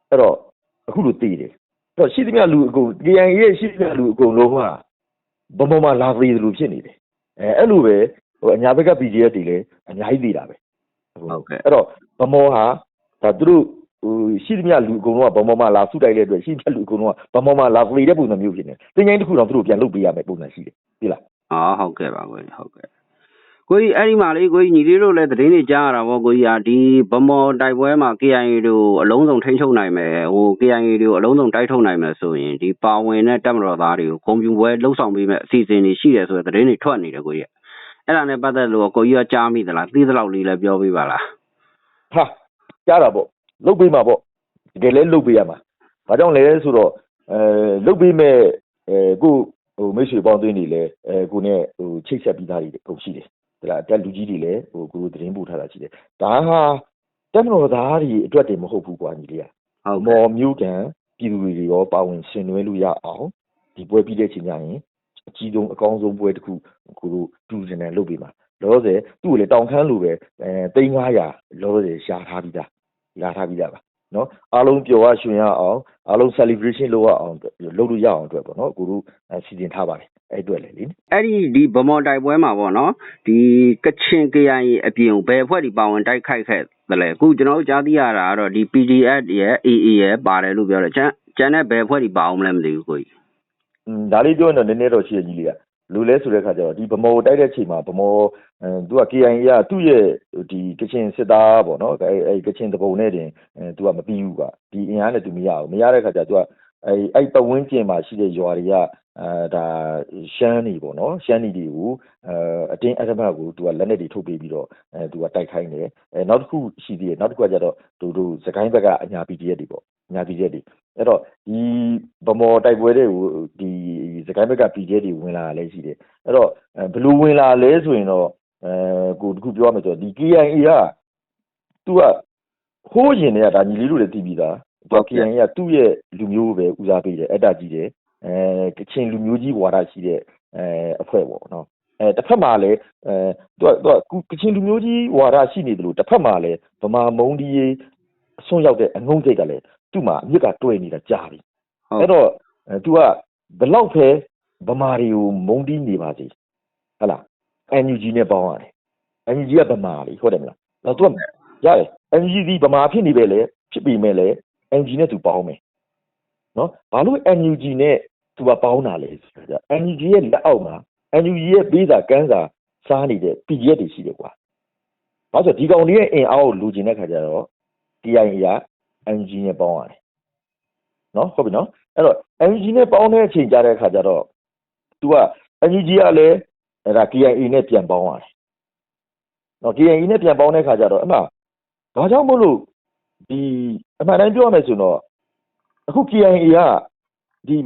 အဲ့တော့အခုလိုတည်တယ်အဲ့တော့ရှိသမျှလူအကုန် KIA ရဲ့ရှိသမျှလူအကုန်လုံးက ဗမော်မှာလာသေးတယ်လို့ဖြစ်နေတယ်အဲအဲ့လိုပဲဟိုအညာဘက်က PGF တွေလည်းအများကြီးသေးတာပဲဟုတ်ကဲ့အဲ့တော့ဗမော်ဟာဒါသူတို့ဟိုရှိသမျှလူအကုန်လုံးကဗမော်မှာလာစုတိုက်တဲ့အတွက်ရှိသမျှလူအကုန်လုံးကဗမော်မှာလာသေးတဲ့ပုံစံမျိုးဖြစ်နေတယ်တင်ချိုင်းတစ်ခုတော့သူတို့ပြန်လုပ်ပေးရမယ်ပုံစံရှိတယ်ပြီလားအော်ဟုတ်ကဲ့ပါကိုကြီးဟုတ်ကဲ့ ကိုကြီးအဲ့ဒီမှာလေကိုကြီးညီလေးတို့လည်းသတင်းတွေကြားရတာပေါ့ကိုကြီးကဒီဗမော်တိုက်ပွဲမှာ KIA တို့အလုံးစုံထိန်းချုပ်နိုင်မယ်ဟို KIA တို့အလုံးစုံတိုက်ထုတ်နိုင်မယ်ဆိုရင်ဒီပါဝင်တဲ့တပ်မတော်သားတွေကိုကွန်ပျူတာလှုပ်ဆောင်ပေးမဲ့အစီအစဉ်တွေရှိတယ်ဆိုတဲ့သတင်းတွေထွက်နေတယ်ကိုကြီးအဲ့ဒါနဲ့ပတ်သက်လို့ကိုကြီးကကြားမိသလားသိသလောက်လေးလည်းပြောပြပါလားဟာကြားတာပေါ့လုတ်ပေးမှာပေါ့တကယ်လဲလုတ်ပေးရမှာဘာကြောင့်လဲဆိုတော့အဲလုတ်ပေးမဲ့အဲကိုဟိုမိတ်ဆွေပေါင်းသွင်းနေလဲအဲကိုနဲ့ဟိုချိတ်ဆက်ပြီးသားတွေအကုန်ရှိတယ် ဒါလားတက်လူကြီးတွေလည်းဟိုကိုလိုသတင်းပို့ထားတာရှိတယ်ဒါဟာတက်မတော်သားတွေအတွက်တည်းမဟုတ်ဘူးကွာညီလေးကဟုတ်မော်ကဲ့မျိုးတန်ပြည်သူတွေရောပါဝင်ဆင်နွှဲလို့ရအောင်ဒီပွဲပြီးတဲ့ချိန်ကျရင်အကြီးဆုံးအကောင်းဆုံးပွဲတစ်ခုကိုလိုတူစင်တယ်လုပ်ပေးမှာလောလောဆယ်သူ့ကိုလေတောင်ခမ်းလိုပဲအဲ3900လောလောဆယ်ရှားထားပြီးသားရှားထားပြီးသားပါနော်အားလုံးပျော်ရရွှင်ရအောင်အားလုံး celebration လုပ်ရအောင်လုပ်လို့ရအောင်အတွက်ပေါ့နော်ကိုတို့စီစဉ်ထားပါတယ် အဲ့အတွက်လေလေအဲ့ဒီဒီဗမော်တိုက်ပွဲမှာပေါ့နော်ဒီကချင် KIA အပြင်ဘယ်အဖွဲ့ဒီပါဝင်တိုက်ခိုက်ခဲ့သလဲအခုကျွန်တော်တို့ကြားသိရတာကတော့ဒီ PDF ရဲ့ AA ရဲ့ပါတယ်လို့ပြောတယ်ကျန်ကျန်တဲ့ဘယ်အဖွဲ့ဒီပါအောင်မလဲမသိဘူးကိုကြီးอืมဒါလေးပြောရင်တော့နည်းနည်းတော့ရှိရကြီးလေးကလူလဲဆိုတဲ့ခါကျတော့ဒီဗမောတိုက်တဲ့ချိန်မှာဗမောအဲသူက KIA ကသူ့ရဲ့ဒီကချင်စစ်သားပေါ့နော်အဲအဲကချင်တပုံနဲ့တင်အဲသူကမပြီးဘူးကဒီအင်အားနဲ့သူမရဘူးမရတဲ့ခါကျသူက အဲအဲ့ပဝင်းကျင်မှာရှိတဲ့ရွာတွေကအဲဒါရှမ်းနေပေါ့နော်ရှမ်းနေတွေကိုအဲအတင်းအဓမ္မကိုသူကလက်နဲ့တွေထုတ်ပေးပြီးတော့အဲသူကတိုက်ခိုင်းတယ်အဲနောက်တစ်ခုရှိသေးတယ်နောက်တစ်ခုကကျတော့သူတို့စကိုင်းဘက်ကအညာ PDF တွေပေါ့အညာ PDF တွေအဲ့တော့ဒီဗမော်တိုက်ပွဲတွေကိုဒီစကိုင်းဘက်က PDF တွေဝင်လာတာလည်းရှိတယ်အဲ့တော့အဲဘယ်လိုဝင်လာလဲဆိုရင်တော့အဲကိုတခုပြောရမယ်ဆိုတော့ဒီ KIA ကသူကဟိုးရင်တွေကဒါညီလေးတို့လည်းသိပြီးသားသူက KIA က သူ့ရဲ့လူမျိုးပဲ ဦးစားပေးတယ် အဲ့ဒါကြီးတယ် အဲကချင်လူမျိုးကြီးဝါဒရှိတဲ့အဲအဖွဲ့ပေါ့နော်အဲတစ်ဖက်မှာလည်းအဲသူကသူကကချင်လူမျိုးကြီးဝါဒရှိနေတယ်လို့တစ်ဖက်မှာလည်း ဗမာမုံဒီရေးအဆွန့်ရောက်တဲ့ အငုံစိတ်ကလည်း သူ့မှာ အမြစ်ကတွဲနေတာကြားပြီဟုတ်အဲ့တော့အဲ तू ကဘယ်လောက်ပဲ ဗမာတွေကို မုံတီးနေပါစေဟဟလား NUG နဲ့ ပေါင်းရတယ် NUG က ဗမာလေ ဟုတ်တယ်မလားတော့ तू ကရတယ် NUG ဒီဗမာဖြစ်နေပဲလေဖြစ်ပြီးမဲ့လေ NUG နဲ့သူပေါင်းမယ်နော်ဘာလို့ NUG နဲ့သူကပေါင်းတာလဲဆိုတော့ NUG ရဲ့လက်အောက်မှာ NUG ရဲ့ပေးစာကန်းစာစားနေတဲ့ PDF တွေရှိတယ်ကွာဘာလို့ဆိုဒီကောင်တွေရဲ့အင်အားကိုလူကျင်တဲ့ခါကျတော့ TI ရ NUG နဲ့ပေါင်းရတယ်နော်ဟုတ်ပြီနော်အဲ့တော့ NUG နဲ့ပေါင်းတဲ့အချိန်ကြတဲ့ခါကျတော့သူက NUG ကလည်းအဲ့ဒါ KIA နဲ့ပြန်ပေါင်းရတယ်နော် KIA နဲ့ပြန်ပေါင်းတဲ့ခါကျတော့အမှဘာကြောင့်မို့လို့ဒီ အမှန်တိုင်းပြောရမယ်ဆိုတော့အခု KIA ကဒီ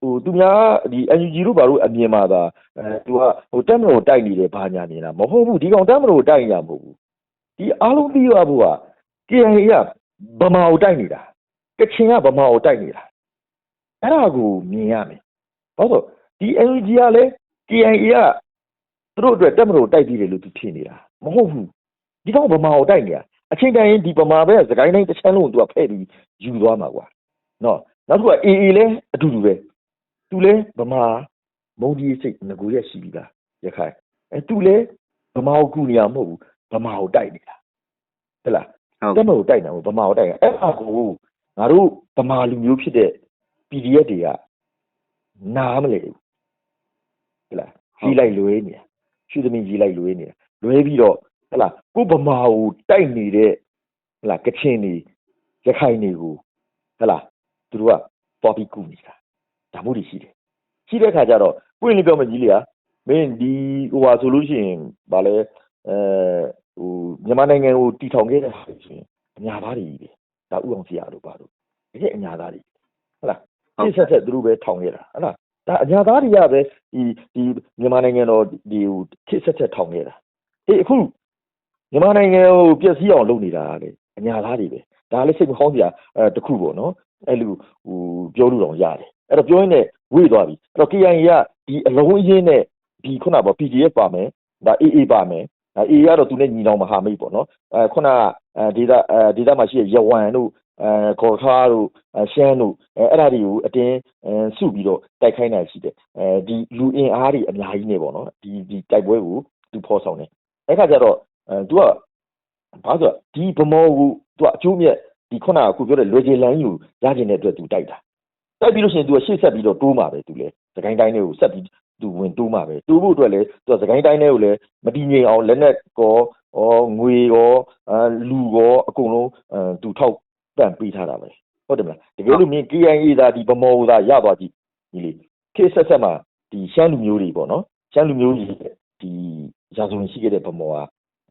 ဟိုသူများဒီ NUG တို့ဘာလို့အမြင်မှာသာအဲ तू ကဟိုတက်မလို့တိုက်နေတယ်ဘာညာနေတာမဟုတ်ဘူးဒီကောင်တက်မလို့တိုက်နေတာမဟုတ်ဘူးဒီအားလုံးပြီးရဖို့က KIA ကဗမာကိုတိုက်နေတာကချင်ကဗမာကိုတိုက်နေတာအဲ့ဒါကိုမြင်ရမယ်။ဘာလို့လဲဒီ NUG ကလည်း KIA ကသူတို့အတွက်တက်မလို့တိုက်ပြီးတယ်လို့သူထင်နေတာမဟုတ်ဘူး။ဒီကောင်ဗမာကိုတိုက်နေတာ အချိန်တိုင်းဒီဗမာပဲစကိုင်းတိုင်းတစ်ချမ်းလုံးကိုသူကဖဲ့ပြီးယူသွားမှာကွာ။နော်နောက်တစ်ခုက AA လည်းအတူတူပဲ။သူလည်းဗမာမုံဒီစိတ်ငကိုရက်ရှိပြီးသားရခိုင်။အဲသူလည်းဗမာကိုကူနေရမဟုတ်ဘူးဗမာကိုတိုက်နေတာ။ဟုတ်လားဟုတ်တက်မလို့တိုက်တာကိုဗမာကိုတိုက်တာအဲ့ဒါကိုငါတို့ဗမာလူမျိုးဖြစ်တဲ့ PDF တွေကနားမလဲဘူးဟဲ့လားကြီးလိုက်လွဲနေတာရှုသမီးကြီးလိုက်လွဲနေတာလွဲပြီးတော့ ဟဲ့လားကိုဗမာကိုတိုက်နေတဲ့ဟဲ့လားကချင်နေရခိုင်တွေကိုဟဲ့လားသူတို့ကပေါ်ပြီးကူနေတာဒါမှမဟုတ်ရှိတယ်ရှိတဲ့ခါကျတော့ပွင့်လေးပြောမယ်ကြီးလေးဟာမင်းဒီဟိုဟာဆိုလို့ရှိရင်ဗာလဲအဲဟိုမြန်မာနိုင်ငံကိုတီထောင်ခဲ့တဲ့ဟာဆိုရင်အညာသားတွေကြီးပဲဒါဥအောင်စီရတို့ပါတို့တကယ်အညာသားတွေဟုတ်လားဟုတ်ပြစ်ဆက်ဆက်သူတို့ပဲထောင်ခဲ့တာဟုတ်လားဒါအညာသားတွေကပဲဒီဒီမြန်မာနိုင်ငံတော်ဒီဟိုခစ်ဆက်ဆက်ထောင်ခဲ့တာအေးအခု မြန်မာနိုင်ငံကိုပျက်စီးအောင်လုပ်နေတာလေအညာသားတွေပဲဒါလည်းစိတ်မကောင်းစရာအဲတစ်ခုပေါ့နော်အဲ့လိုဟိုပြောလို့တော့ရတယ်အဲ့တော့ပြောရင်းနဲ့ဝေ့သွားပြီအဲ့တော့ KIA ကဒီအလုံးအရင်းနဲ့ဒီခုနကပေါ့ PDF ပါမယ်ဒါ AA ပါမယ်အဲ AA ကတော့သူနဲ့ညီနောင်မဟာမိတ်ပေါ့နော်အဲခုနကအဲဒေတာအဲဒေတာမှာရှိတဲ့ရဝမ်တို့အဲခေါ်ခါတို့အဲရှမ်းတို့အဲအဲ့ဒါတွေကိုအတင်းအဲစုပြီးတော့တိုက်ခိုင်းနိုင်ရှိတယ်အဲဒီလူအင်အားတွေအများကြီးနေပေါ့နော်ဒီဒီတိုက်ပွဲကိုသူဖော်ဆောင်တယ်အဲ့ခါကျတော့ အဲသူကဘာဆိုဒီဗမောကိုသူကအကျိုးမြတ်ဒီခုနကအခုပြောတဲ့လွယ်ကျလန်းကြီးကိုရကျင်တဲ့အတွက်သူတိုက်တာတိုက်ပြီးလို့ရှိရင်သူကရှေ့ဆက်ပြီးတော့တိုးမှာပဲသူလေစကိုင်းတိုင်းတွေကိုဆက်ပြီးသူဝင်တိုးမှာပဲတိုးဖို့အတွက်လည်းသူကစကိုင်းတိုင်းတွေကိုလည်းမတည်ငြိမ်အောင်လက်နက်ကောဩငွေရောအဲလူရောအကုန်လုံးအဲသူထောက်ပံ့ပေးထားတာပဲဟုတ်တယ်မလားတကယ်လို့မြင် KIA သာဒီဗမောသာရသွားကြည့်ဒီလေခေတ်ဆက်ဆက်မှာဒီရှမ်းလူမျိုးတွေပေါ့နော်ရှမ်းလူမျိုးကြီးဒီရာဇဝင်ရှိခဲ့တဲ့ဗမော်က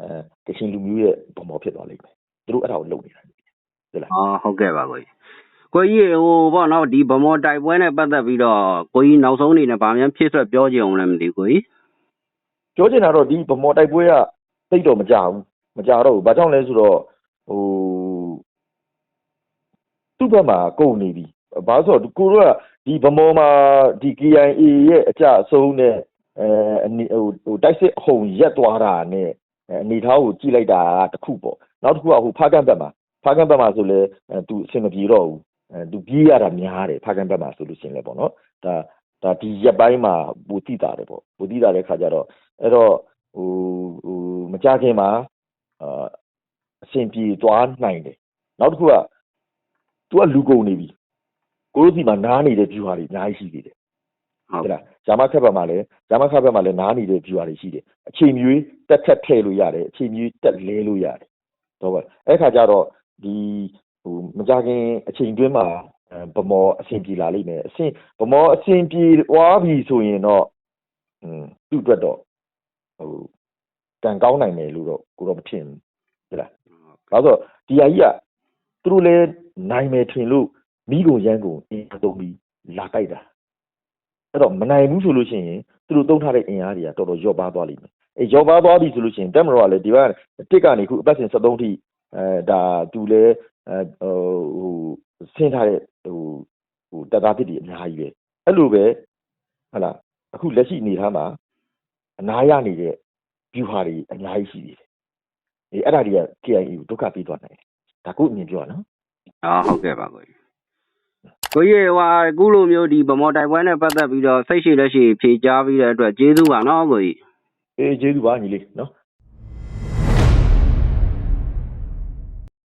အဲကချင်လူမျိုးရဲ့ဗမော်ဖြစ်သွားလိမ့်မယ်သူတို့အဲ့ဒါကိုလုပ်နေတာအာဟုတ်ကဲ့ပါကိုကြီးကိုကြီးဟိုပေါ့နော်ဒီဗမော်တိုက်ပွဲနဲ့ပတ်သက်ပြီးတော့ကိုကြီးနောက်ဆုံးအနေနဲ့ဗာမြန်ဖြစ်ဆွက်ပြောကြအောင်လည်းမသိဘူးကိုကြီးပြောချင်တာတော့ဒီဗမော်တိုက်ပွဲကသိတော့မကြဘူးမကြတော့ဘူးဘာကြောင့်လဲဆိုတော့ဟိုသူ့ဘက်မှာကုန်နေပြီဘာလို့ဆိုတော့ကိုတို့ကဒီဗမော်မှာဒီ KIA ရဲ့အကြအဆုံးနဲ့အဲအနေဟိုဟိုတိုက်စစ်အဟုန်ရက်သွားတာနဲ့ အဲအနေထားကိုကြည့်လိုက်တာကတစ်ခုပေါ့နောက်တစ်ခုကဟိုဖားကန်ဘက်မှာဖားကန်ဘက်မှာဆိုလဲအဲသူအဆင်မပြေတော့ဘူးအဲသူပြေးရတာများတယ်ဖားကန်ဘက်မှာဆိုလို့ရှိရင်လည်းပေါ့နော်ဒါဒါဒီရက်ပိုင်းမှာပူတိတာတယ်ပေါ့ပူတိတာတဲ့ခါကျတော့အဲ့တော့ဟိုဟိုမကြခင်မှာအာအဆင်ပြေသွားနိုင်တယ်နောက်တစ်ခုကသူကလူကုန်နေပြီကိုလိုစီမှာနားနေတဲ့ view ဟာတွေအများကြီးရှိသေးတယ် ဟုတ်ဟုတ်လားဂျာမခက်ဘက်မှာလည်းဂျာမခက်ဘက်မှာလည်းနားနေတဲ့ view ဟာတွေရှိတယ်အချိန်မြွေးတက်ခတ်ထည့်လို့ရတယ်အချိန်မြွေးတက်လဲလို့ရတယ်တော့ပဲအဲ့ခါကျတော့ဒီဟိုမကြခင်အချိန်တွင်းမှာအဲဗမော်အဆင်ပြေလာလိမ့်မယ်အဆင်ဗမော်အဆင်ပြေသွားပြီဆိုရင်တော့อืมသူ့အတွက်တော့ဟိုကံကောင်းနိုင်တယ်လို့တော့ကိုတော့မထင်ဘူးဟုတ်လားဒါဆိုတော့ဒီဟာကြီးကသူတို့လည်းနိုင်မယ်ထင်လို့မိကုန်ရန်ကုန်အင်းတုံးပြီးလာတိုက်တာ အဲ့တော့မနိုင်ဘူးဆိုလို့ရှိရင်သူတို့တုံးထားတဲ့အင်အားတွေကတော်တော်လျော့ပါသွားလိမ့်မယ်အဲလျော့ပါသွားပြီဆိုလို့ရှိရင်တက်မတော်ကလည်းဒီဘက်တစ်ကနေခုအပတ်စဉ်73ထိအဲဒါသူလည်းအဲဟိုဆင်းထားတဲ့ဟိုဟိုတက်သားဖြစ်တွေအများကြီးပဲအဲ့လိုပဲဟုတ်လားအခုလက်ရှိအနေထားမှာအနာရနေတဲ့ view ဟာတွေအများကြီးရှိသေးတယ်အဲအဲ့ဒါတွေက KIA ကိုဒုက္ခပေးသွားနိုင်တယ်ဒါကိုအမြင်ပြောရနော်အာဟုတ်ကဲ့ပါကိုကြီး ကိုကြီးဟိုအခုလိုမျိုးဒီဗမော်တိုက်ပွဲနဲ့ပတ်သက်ပြီးတော့စိတ်ရှိလက်ရှိဖြေကြားပြီးတဲ့အတွက်ကျေးဇူးပါနော်ကိုကြီးအေးကျေးဇူးပါညီလေးနော်